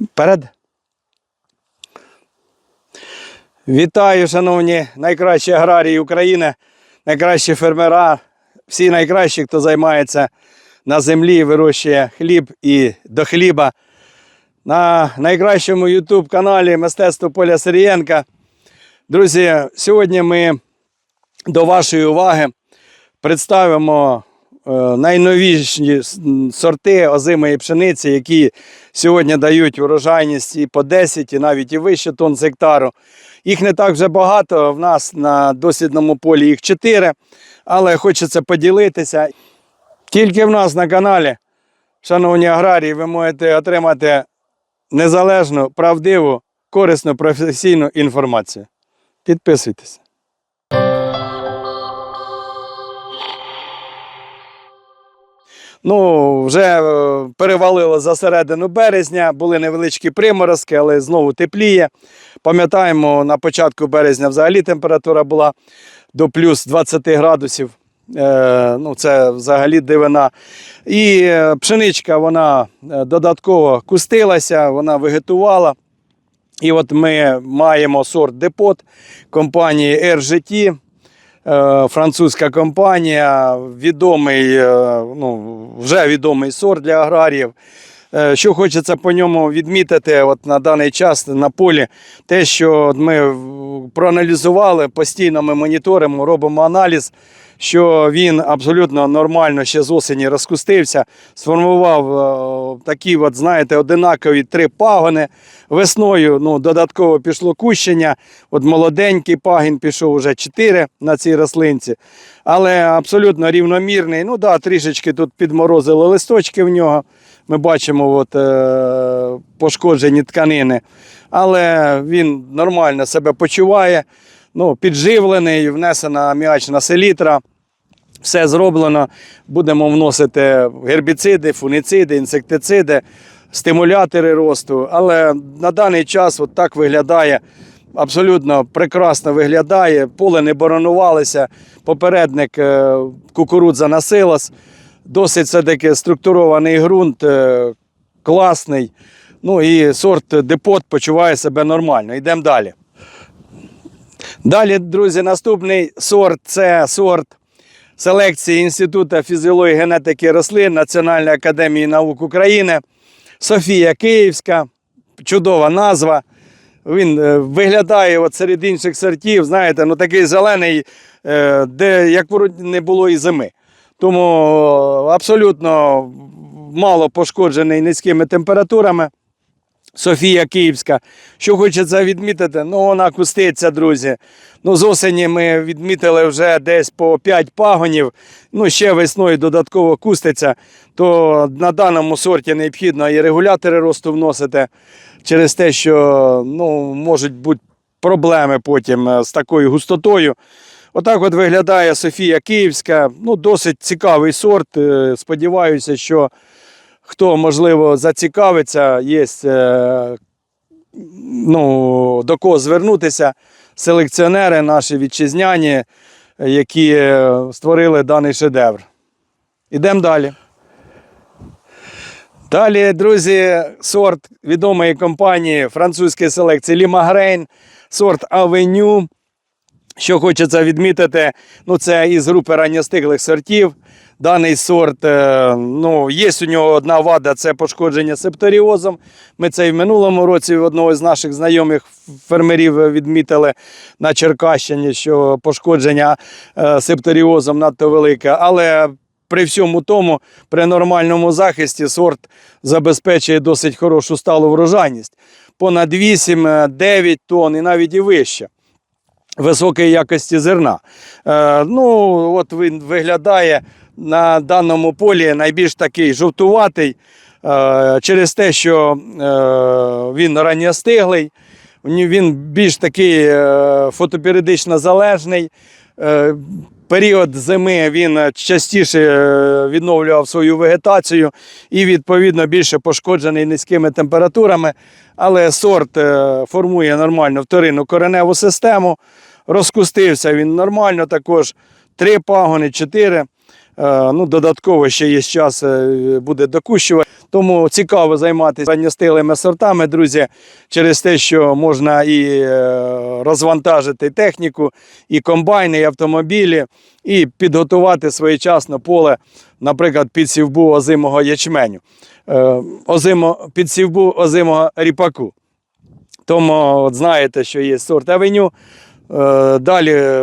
Вперед. Вітаю, шановні найкращі аграрії України, найкращі фермера, всі найкращі, хто займається на землі, вирощує хліб і до хліба. На найкращому YouTube каналі Мистецтво Поля Сирієнка. Друзі, сьогодні ми до вашої уваги представимо найновіші сорти озимої пшениці, які сьогодні дають урожайність і по 10, і навіть і вище тонн з гектару. Їх не так вже багато. В нас на дослідному полі їх 4, але хочеться поділитися. Тільки в нас на каналі, шановні аграрії, ви можете отримати незалежну, правдиву, корисну, професійну інформацію. Підписуйтесь. Ну, вже е, перевалило за середину березня, були невеличкі приморозки, але знову тепліє. Пам'ятаємо, на початку березня взагалі температура була до плюс 20 градусів. Е, ну, це взагалі дивина. І е, пшеничка вона додатково кустилася, вона вегетувала. І от ми маємо сорт депот компанії RGT, французька компанія, відомий, е, ну, вже відомий сорт для аграріїв. Е, Що хочеться по ньому відмітити от на даний час на полі, те, що ми проаналізували, постійно ми моніторимо, робимо аналіз, що він абсолютно нормально ще з осені розкустився, сформував е, такі, от, знаєте, одинакові три пагони. Весною ну, додатково пішло кущення. От молоденький пагін пішов уже 4 на цій рослинці, але абсолютно рівномірний. Ну да, трішечки тут підморозили листочки в нього. Ми бачимо от, е, пошкоджені тканини. Але він нормально себе почуває, ну, підживлений, внесена аміачна селітра. Все зроблено. Будемо вносити гербіциди, фунициди, інсектициди, стимулятори росту. Але на даний час от так виглядає. Абсолютно прекрасно виглядає. Поле не боронувалося. Попередник е, кукурудза на силос. Досить все-таки структурований ґрунт, е, класний. Ну і сорт депот почуває себе нормально. Йдемо далі. Далі, друзі, наступний сорт це сорт селекції Інституту фізіології і генетики рослин Національної академії наук України. Софія Київська, чудова назва. Він е, виглядає от серед інших сортів, знаєте, ну такий зелений, е, де як не було і зими. Тому абсолютно мало пошкоджений низькими температурами. Софія Київська. Що хочеться відмітити, ну вона куститься, друзі. Ну, з осені ми відмітили вже десь по 5 пагонів. Ну, ще весною додатково куститься. То на даному сорті необхідно і регулятори росту вносити через те, що ну, можуть бути проблеми потім е, з такою густотою. Отак от виглядає Софія Київська. Ну, досить цікавий сорт. Е, Сподіваюся, що хто можливо зацікавиться, є е, ну, до кого звернутися. Селекціонери наші вітчизняні, які е, створили даний шедевр. Ідемо далі. Далі, друзі, сорт відомої компанії французької селекції Лімагрейн, сорт Авеню. Що хочеться відмітити, ну це із групи ранньостиглих сортів. Даний сорт, е, ну, є у нього одна вада це пошкодження септоріозом. Ми це і в минулому році одного з наших знайомих фермерів відмітили на Черкащині, що пошкодження е, септоріозом надто велике. Але при всьому тому, при нормальному захисті, сорт забезпечує досить хорошу сталу врожайність. Понад 8-9 тонн і навіть і вище високої якості зерна. Е, ну, от він виглядає на даному полі найбільш такий жовтуватий е, через те, що е, він ранньостиглий, він більш такий е, фотоперіодично залежний. Період зими він частіше відновлював свою вегетацію і, відповідно, більше пошкоджений низькими температурами. Але сорт формує нормально вторинну кореневу систему. Розкустився він нормально також. Три пагони, чотири. Е, Ну, додатково ще є час, е, буде докущувати. Тому цікаво займатися ранньостилими сортами, друзі, через те, що можна і е, розвантажити техніку, і комбайни, і автомобілі, і підготувати своєчасно поле, наприклад, під сівбу озимого ячменю, озимо, під сівбу озимого ріпаку. Тому от знаєте, що є сорт авеню. Е, Далі е,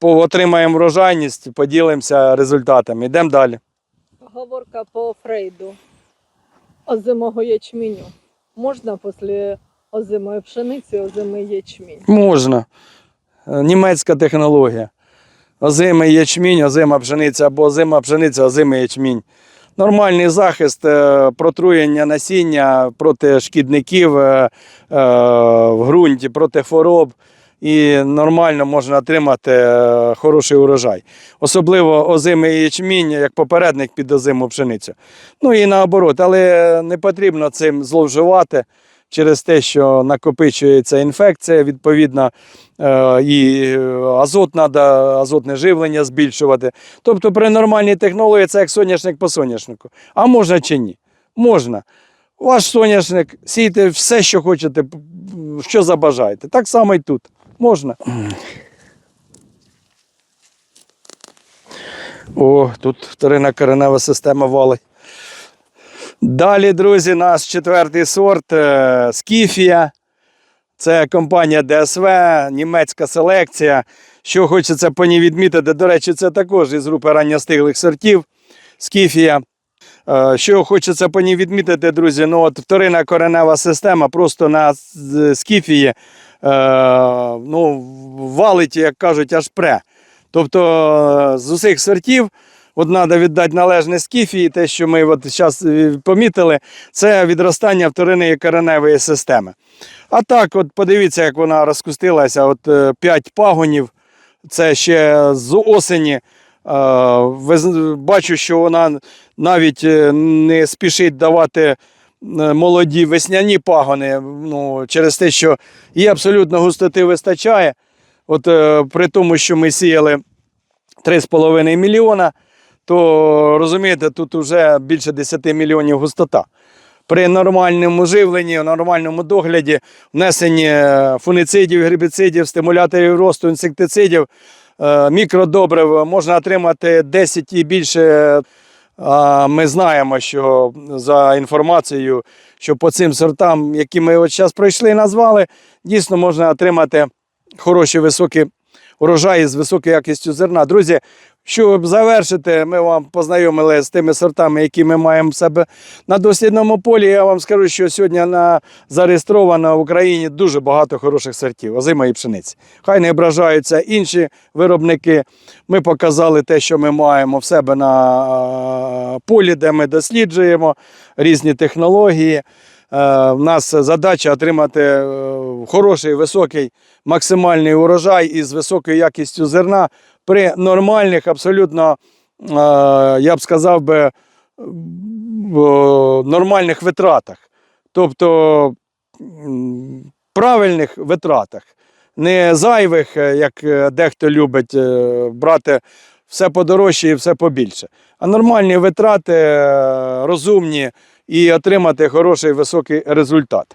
отримаємо врожайність, поділимося результатами. Йдемо далі. Говорка по Фрейду. Озимого ячменю. Можна після озимої пшениці озимий ячмінь? Можна. Е, Німецька технологія. Озимий ячмінь, озима пшениця або озима пшениця, озимий ячмінь. Нормальний захист, протруєння насіння проти шкідників в ґрунті, проти хвороб. І нормально можна отримати е, хороший урожай. Особливо озимий ячмінь як попередник під озиму пшеницю. Ну і наоборот, але не потрібно цим зловживати через те, що накопичується інфекція, відповідно, е, і азот треба, азотне живлення збільшувати. Тобто при нормальній технології це як соняшник по соняшнику. А можна чи ні? Можна. Ваш соняшник, сійте все, що хочете, що забажаєте. Так само і тут. Можна. О, тут вторинна коренева система валить. Далі, друзі, наш четвертий сорт е, Скіфія. Це компанія ДСВ, німецька селекція. Що хочеться по ній відмітити, до речі, це також із групи ранньостиглих сортів Скіфія. Е, Що хочеться по ній відмітити, друзі, ну от вторинна коренева система просто на скіфії ну, валить, як кажуть, аж пре. Тобто е, з усіх сортів От треба віддати належне скіфії, те, що ми от зараз помітили, це відростання вторинної кореневої системи. А так, от подивіться, як вона розкустилася. От е, п'ять пагонів, це ще з осені. Е, Бачу, що вона навіть е, не спішить давати е, молоді весняні пагони, ну, через те, що їй абсолютно густоти вистачає. От е, при тому, що ми сіяли 3,5 мільйона, то розумієте, тут вже більше 10 мільйонів густота. При нормальному живленні, нормальному догляді, внесенні е, фуніцидів, гербіцидів, стимуляторів росту, інсектицидів, е, мікродобрив можна отримати 10 і більше. Ми знаємо, що за інформацією, що по цим сортам, які ми от зараз пройшли і назвали, дійсно можна отримати хороші високі урожаї з високою якістю зерна. Друзі, щоб завершити, ми вам познайомили з тими сортами, які ми маємо в себе на дослідному полі. Я вам скажу, що сьогодні на зареєстровано в Україні дуже багато хороших сортів озимої пшениці. Хай не ображаються інші виробники. Ми показали те, що ми маємо в себе на полі, де ми досліджуємо різні технології. Е, В нас задача отримати е, хороший, високий, максимальний урожай із високою якістю зерна при нормальних, абсолютно, е, я б сказав би, нормальних витратах. Тобто правильних витратах, не зайвих, як дехто любить брати все подорожче і все побільше. А нормальні витрати, розумні і отримати хороший високий результат.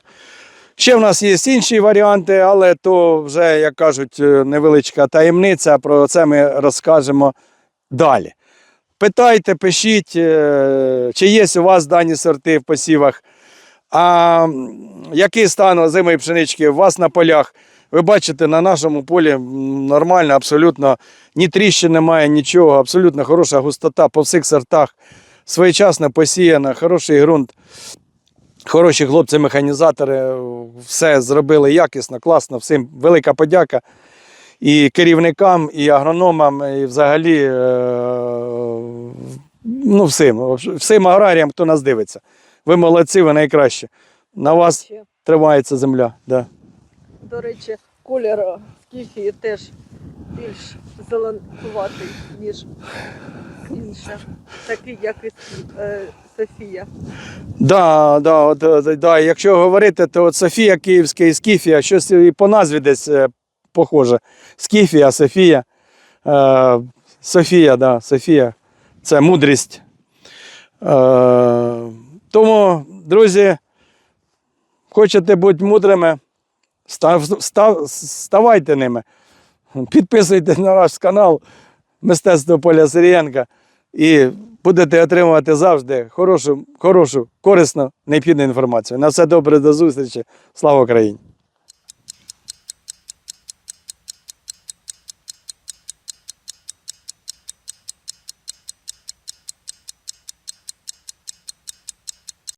Ще в нас є інші варіанти, але то вже, як кажуть, е, невеличка таємниця. Про це ми розкажемо далі. Питайте, пишіть, е, чи є у вас дані сорти в посівах. А який стан озимої пшенички у вас на полях? Ви бачите, на нашому полі нормально, абсолютно ні тріщин немає, нічого, абсолютно хороша густота по всіх сортах. Своєчасно посіяна, хороший ґрунт. Хороші хлопці-механізатори все зробили якісно, класно. Всім велика подяка. І керівникам, і агрономам, і взагалі е, ну, всім, всім аграріям, хто нас дивиться. Ви молодці, ви найкращі. На вас тримається земля. Да. до речі, колір е, теж більш зеленкуватий, ніж інша. Такий, як і е, Софія. Да, да, от, е, да, якщо говорити, то от Софія Київська і Скіфія, щось і по назві десь е, похоже. Скіфія, Софія. Е, Софія, да, Софія. Це мудрість. Е, Тому, друзі, хочете бути мудрими, став, став, ставайте ними. Підписуйте на наш канал Мистецтво Поля Сирієнка і будете отримувати завжди хорошу, хорошу, корисну, необхідну інформацію. На все добре, до зустрічі. Слава Україні!